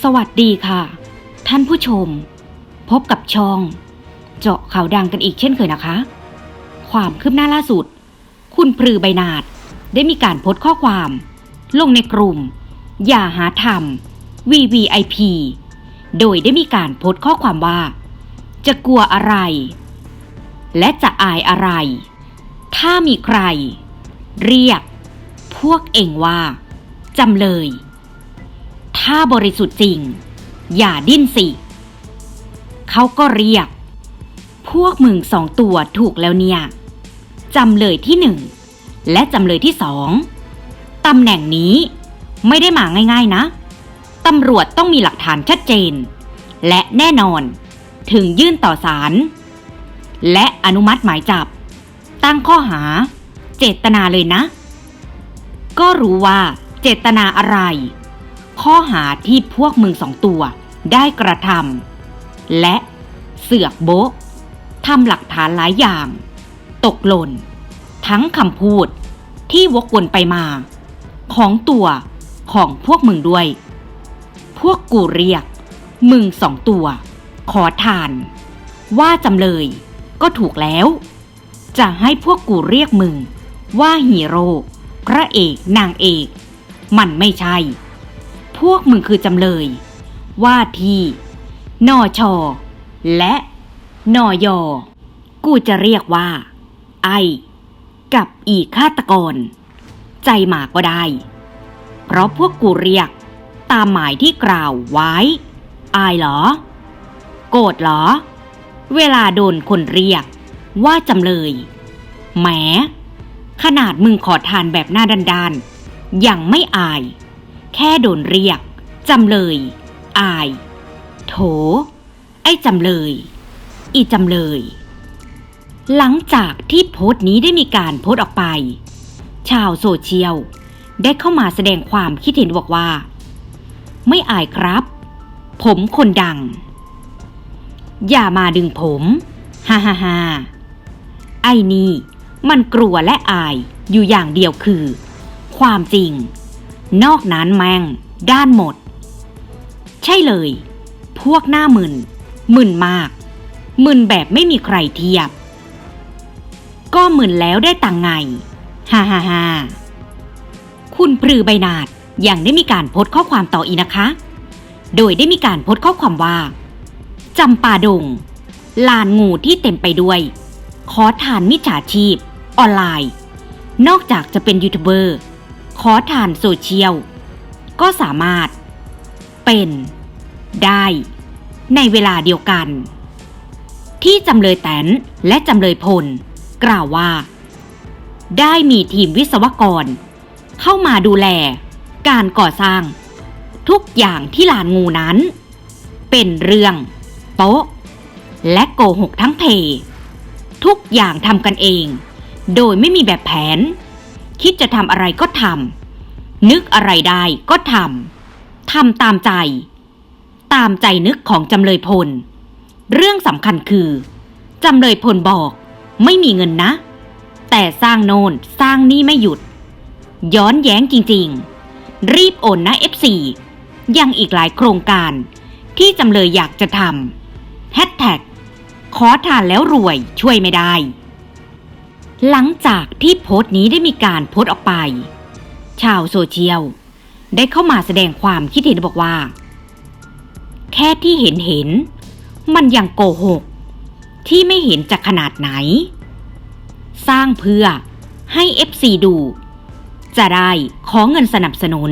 สวัสดีค่ะ ท่านผู้ชม พบกับช่อง เจาะข่าวดังกันอีกเช่นเคยนะคะ ความคืบหน้าล่าสุด คุณพรือใบนาดได้มีการโพสต์ข้อความ ลงในกลุ่ม อย่าหาทำ VVIP โดยได้มีการโพสต์ข้อความว่า จะกลัวอะไร และจะอายอะไร ถ้ามีใคร เรียก พวกเองว่าจำเลย ถ้าบริสุทธิ์จริง อย่าดิ้นสิ เขาก็เรียก พวกมึงสองตัวถูกแล้วเนี่ย จำเลยที่หนึ่ง และจำเลยที่สอง ตำแหน่งนี้ไม่ได้มาง่ายๆนะ ตำรวจต้องมีหลักฐานชัดเจน และแน่นอนถึงยื่นต่อศาลและอนุมัติหมายจับ ตั้งข้อหา เจตนาเลยนะ ก็รู้ว่าเจตนาอะไร ข้อหาที่พวกมึงสองตัวได้กระทำและเสือกโบ๊ะทำหลักฐานหลายอย่าง ตกหล่น ทั้งคำพูดที่วกวนไปมา ของตัวของพวกมึงด้วย พวกกูเรียก มึงสองตัว ขอทาน ว่าจำเลยก็ถูกแล้ว จะให้พวกกูเรียกมึง ว่าฮีโร่พระเอกนางเอก มันไม่ใช่ พวกมึงคือจำเลย ว่าที่นอชอและนอยอ กูจะเรียกว่า ไอ กับอีฆาตกร ใจหมาก็ได้ เพราะพวกกูเรียก ตามหมายที่กล่าวไว้ อายเหรอ โกรธเหรอ เวลาโดนคนเรียก ว่าจำเลยแหมขนาดมึงขอทานแบบหน้าด้านๆยังไม่อาย แค่โดนเรียก จำเลย อาย โถ ไอ้จำเลย อีจำเลย หลังจากที่โพสต์นี้ได้มีการโพสต์ออกไป ชาวโซเชียลได้เข้ามาแสดงความคิดเห็นบอกว่า ไม่อายครับ ผมคนดัง อย่ามาดึงผมฮ่าฮ่าฮ่าไอ้นี่มันกลัวและอายอยู่อย่างเดียวคือ ความจริง นอกนั้นแมง ด้านหมด ใช่เลย พวกหน้ามึน มึนมาก มึนแบบไม่มีใครเทียบ ก็มึนแล้วได้ตังไง ฮ่าฮ่าฮ่าคุณปรือใบนาดยังได้มีการโพสข้อความต่ออีกนะคะ โดยได้มีการโพสข้อความว่าจำปาดง ลานงูที่เต็มไปด้วย ขอทานมิจฉาชีพ ออนไลน์ นอกจากจะเป็นยูทูบเบอร์ ขอทานโซเชียล ก็สามารถ เป็น ได้ ในเวลาเดียวกัน ที่จำเลยแตนและจำเลยพล กล่าวว่า ได้มีทีมวิศวกร เข้ามาดูแล การก่อสร้าง ทุกอย่างที่ลานงูนั้น เป็นเรื่องโป๊ะ และโกหกทั้งเพ ทุกอย่างทำกันเอง โดยไม่มีแบบแผน คิดจะทำอะไรก็ทำนึกอะไรได้ก็ทำทำตามใจ ตามใจนึกของจำเลยพล เรื่องสำคัญคือจำเลยพลบอกไม่มีเงินนะ แต่สร้างโนนสร้างนี่ไม่หยุด ย้อนแย้งจริงๆ รีบโอนนะ F4 ยังอีกหลายโครงการที่จำเลยอยากจะทำแฮชแท็กขอทานแล้วรวยช่วยไม่ได้ หลังจากที่โพสต์นี้ได้มีการโพสต์ออกไป ชาวโซเชียล ได้เข้ามาแสดงความคิดเห็นบอกว่า แค่ที่เห็นเห็น มันยังโกหก ที่ไม่เห็นจะขนาดไหน สร้างเพื่อให้ FC ดู จะได้ขอเงินสนับสนุน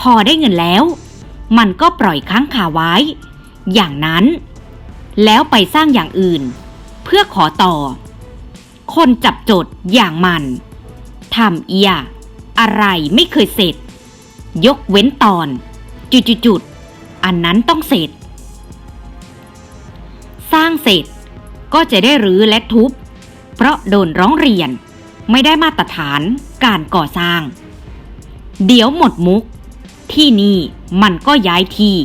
พอได้เงินแล้ว มันก็ปล่อยค้างคาไว้ อย่างนั้น แล้วไปสร้างอย่างอื่น เพื่อขอต่อ คนจับจดอย่างมันทำเอีย อะไรไม่เคยเสร็จ ยกเว้นตอน จุดๆๆอันนั้นต้องเสร็จ สร้างเสร็จก็จะได้รื้อและทุบ เพราะโดนร้องเรียนไม่ได้มาตรฐานการก่อสร้าง เดี๋ยวหมดมุก ที่นี่มันก็ย้ายที่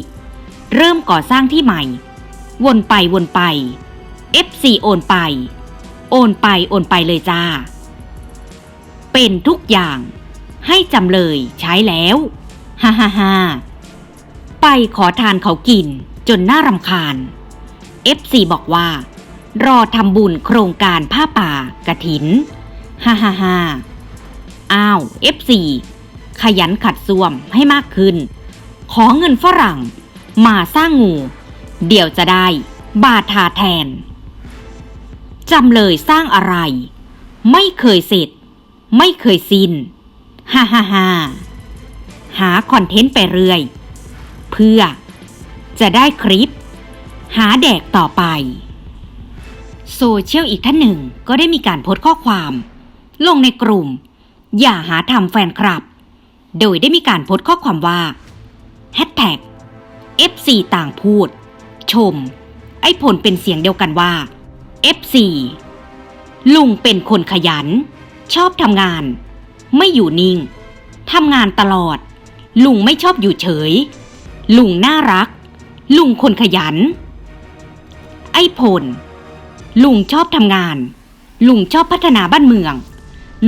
เริ่มก่อสร้างที่ใหม่ วนไปวนไป FC โอนไป โอนไปโอนไปเลยจ้า เป็นทุกอย่าง ให้จำเลยใช้แล้วฮ่าฮ่าฮ่าไปขอทานเขากินจนน่ารำคาญ FC บอกว่า รอทำบุญโครงการผ้าป่ากระถินฮ่าฮ่าฮ่าอ้าว FC ขยันขัดส้วมให้มากขึ้น ขอเงินฝรั่ง มาสร้างงู เดี๋ยวจะได้ บาทาแทน จำเลยสร้างอะไร ไม่เคยเสร็จ ไม่เคยสิ้นฮ่าฮ่าฮ่าหาคอนเทนต์ไปเรื่อย เพื่อ จะได้คลิป หาแดกต่อไป โซเชียลอีกท่านหนึ่งก็ได้มีการโพสต์ข้อความ ลงในกลุ่ม อย่าหาทำแฟนคลับ โดยได้มีการโพสต์ข้อความว่าแฮชแท็ก FC ต่างพูด ชม ไอ้ผลเป็นเสียงเดียวกันว่า FC ลุงเป็นคนขยัน ชอบทำงาน ไม่อยู่นิ่งทำงานตลอด ลุงไม่ชอบอยู่เฉย ลุงน่ารัก ลุงคนขยัน ไอ้ผลลุงชอบทำงาน ลุงชอบพัฒนาบ้านเมือง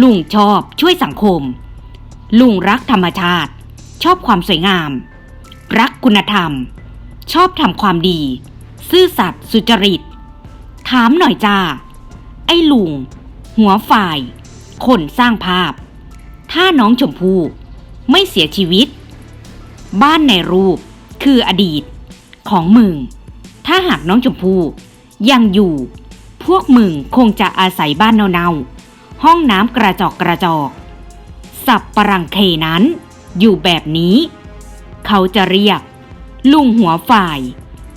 ลุงชอบช่วยสังคม ลุงรักธรรมชาติ ชอบความสวยงาม รักคุณธรรม ชอบทำความดี ซื่อสัตย์สุจริต ถามหน่อยจ้า ไอ้ลุง หัวฝ่าย คนสร้างภาพ ถ้าน้องชมพู่ไม่เสียชีวิต บ้านในรูปคืออดีต ของมึง ถ้าหากน้องชมพู่ยังอยู่ พวกมึงคงจะอาศัยบ้านเน่าๆ ห้องน้ำกระจอกกระจอก สับปรังเคนั้น อยู่แบบนี้ เขาจะเรียก ลุงหัวฝ่าย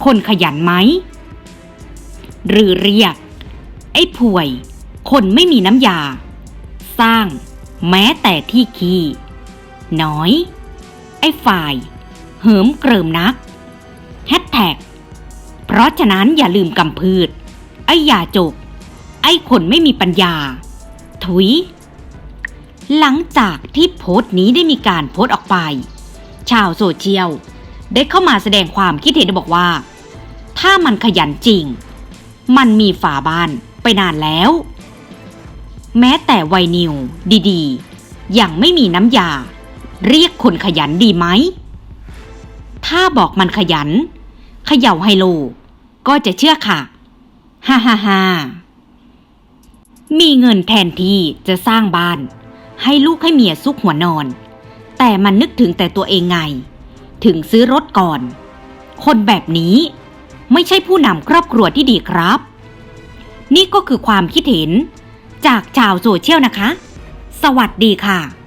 คนขยันไหม หรือเรียก ไอ้ป่วย คนไม่มีน้ำยา สร้าง แม้แต่ที่ขี้น้อย ไอ้ฝ่าย เหิมเกริมนักแฮชแท็กเพราะฉะนั้นอย่าลืมกำพืช ไอ้ยาจก ไอ้คนไม่มีปัญญา ถุย หลังจากที่โพสต์นี้ได้มีการโพสต์ออกไป ชาวโซเชียลได้เข้ามาแสดงความคิดเห็นบอกว่า ถ้ามันขยันจริง มันมีฝาบ้านไปนานแล้ว แม้แต่ไวนิวดีๆ ยังไม่มีน้ำยา เรียกคนขยันดีไหม ถ้าบอกมันขยันเขย่าไฮโล ก็จะเชื่อค่ะ ฮ่าฮ่าฮ่ามีเงินแทนที่จะสร้างบ้าน ให้ลูกให้เมียซุกหัวนอน แต่มันนึกถึงแต่ตัวเองไง ถึงซื้อรถก่อน คนแบบนี้ ไม่ใช่ผู้นำครอบครัวที่ดีครับ นี่ก็คือความคิดเห็น จากชาวโซเชียลนะคะ สวัสดีค่ะ